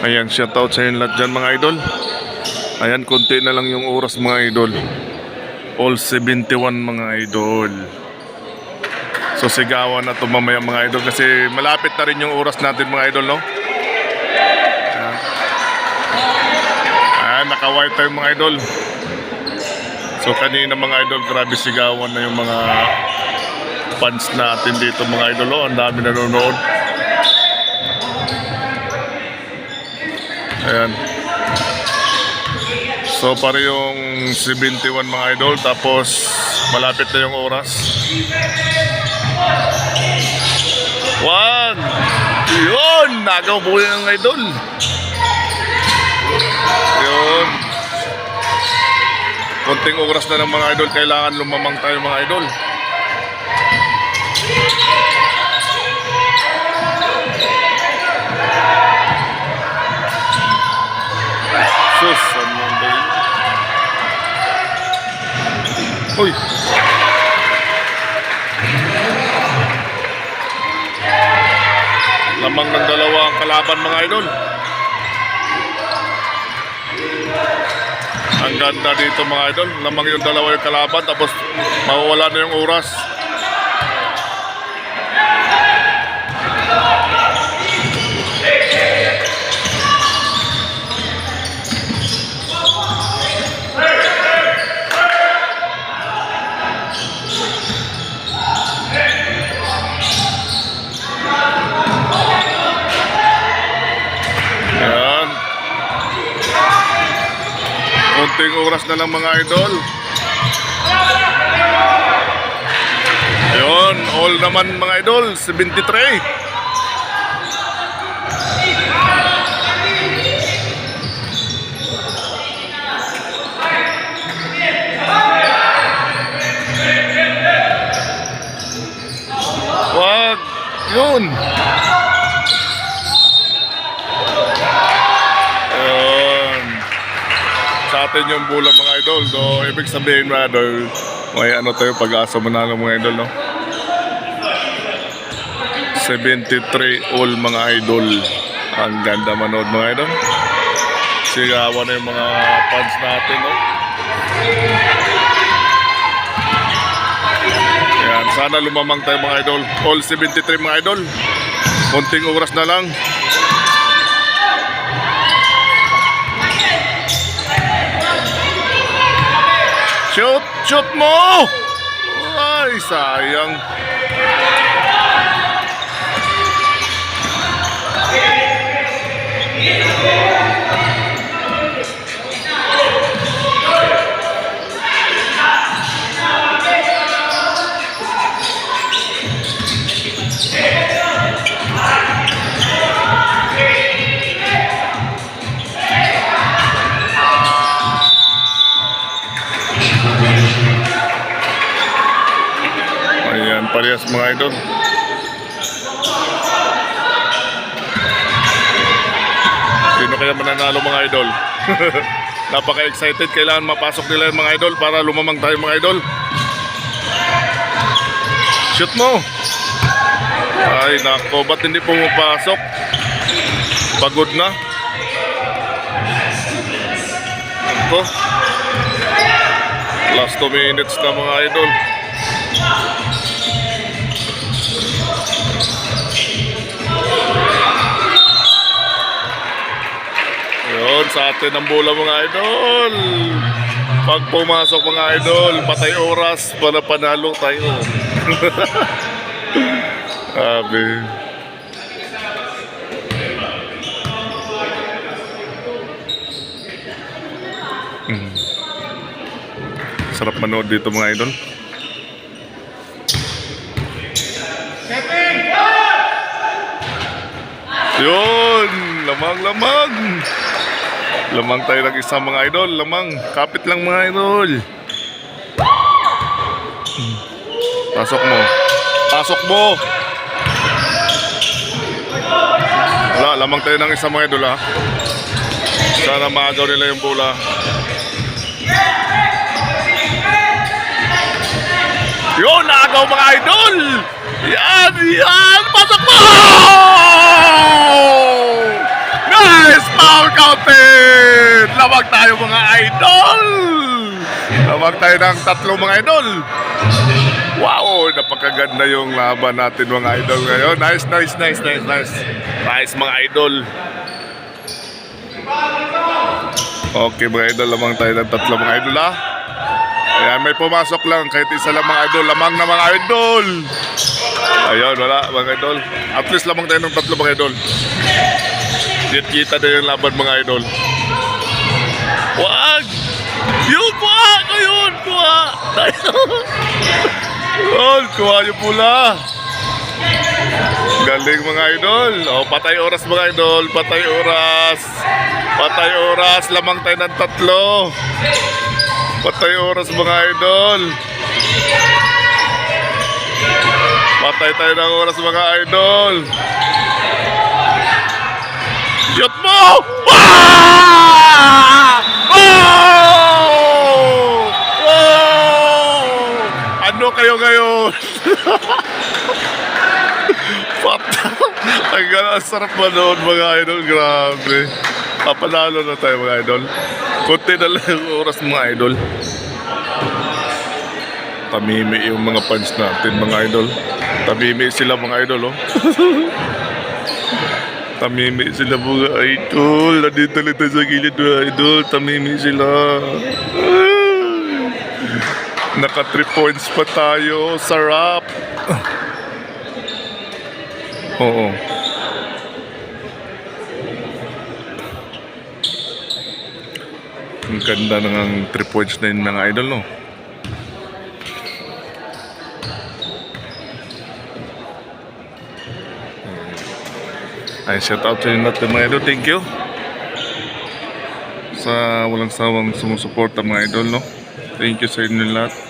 Ayan, shoutout sa inyo lahat dyan mga idol. Ayan, konti na lang yung oras mga idol. All 71 mga idol. So sigawan na to mamaya mga idol kasi malapit na rin yung oras natin mga idol, no? Ayan, Ayan tayo mga idol. So kanina mga idol, grabe sigawan na yung mga fans natin dito mga idol. Oh, ang dami nanonood. Ayan. So pare yung 71 mga idol tapos malapit na yung oras. Wag! Yun! Nagaw po yung idol. Yun. Konting oras na ng mga idol. Kailangan lumamang tayo mga idol. Sus, ano ba yun? Uy! Lamang ng dalawa ang kalaban mga idol. Ang ganda dito mga idol. Lamang yung dalawa yung kalaban tapos mawawala na yung oras. Ayan. Kunting oras na lang mga idol. Ayun, all naman mga idol, 73. Wag, yun. Ayun. Sa atin yung bulang mga idol. So, ibig sabihin rather, may ano tayo pag-asa manalo mga idol, no? 73 all mga idol. Ang ganda manood mga idol. Sigawan na yung mga fans natin, no? Ayan, sana lumamang tayo mga idol. All 73 mga idol. Konting oras na lang. Shoot mo! Ay, sayang. Parehas mga idol. Sino kaya mananalo mga idol? Napaka-excited. Kailangan mapasok nila yung mga idol para lumamang tayo mga idol. Shoot mo! Ay, nako. Ba't hindi pumapasok? Pagod na. Ito. Last 2 minutes na mga idol. Yun, sa atin ang bola mga idol. Pag pumasok mga idol, patay oras para panalo tayo. Sabi. Mm. Sarap manood dito mga idol. Yun! Lamang-lamang! Lamang tayo ng isang mga idol. Lamang. Kapit lang mga idol. Pasok mo. Pasok mo! Wala, lamang tayo ng isang mga idol ha. Sana maagaw nila yung bola. Yun, naagaw mga idol! Yan, yan! Pasok mo! Wow, counted! Lawag tayo mga idol! Lawag tayo ng tatlo mga idol. Wow, napakaganda yung laban natin mga idol ngayon. Nice, nice, nice, nice, nice. Nice mga idol. Okay mga idol, lamang tayo ng tatlo mga idol ha. Ayan, may pumasok lang kahit isa lang mga idol. Lamang na mga idol. Ayun, wala mga idol. At least lamang tayo ng tatlo mga idol. Kita na yung laban mga idol. Wag! Yung kuha! Ayun, kuha! Ayun, kuha yung pula. Galing mga idol. O, patay oras mga idol. Patay oras. Patay oras. Lamang tayo ng tatlo. Patay oras mga idol. Patay tayo ng oras mga idol. Shoot mo! Ah! Oh! Oh! Ano kayo ngayon? Pat Ang gana, sarap manood mga idol. Grabe. Papanalo na tayo mga idol. Kunti na lang yung oras mga idol. Tamimi yung mga fans natin mga idol. Tamimi sila mga idol oh. Tamimi sila mga idol. Nandito lang tayo sa gilid mga idol. Tamimi sila. Naka 3 points pa tayo. Sarap. Oo. Ang ganda ng 3 points na yun mga idol, no? Ay, shout out sa inyo natin mga idol. Thank you. Sa walang sawang sumusuporta mga idol, no? Thank you sa inyo lahat.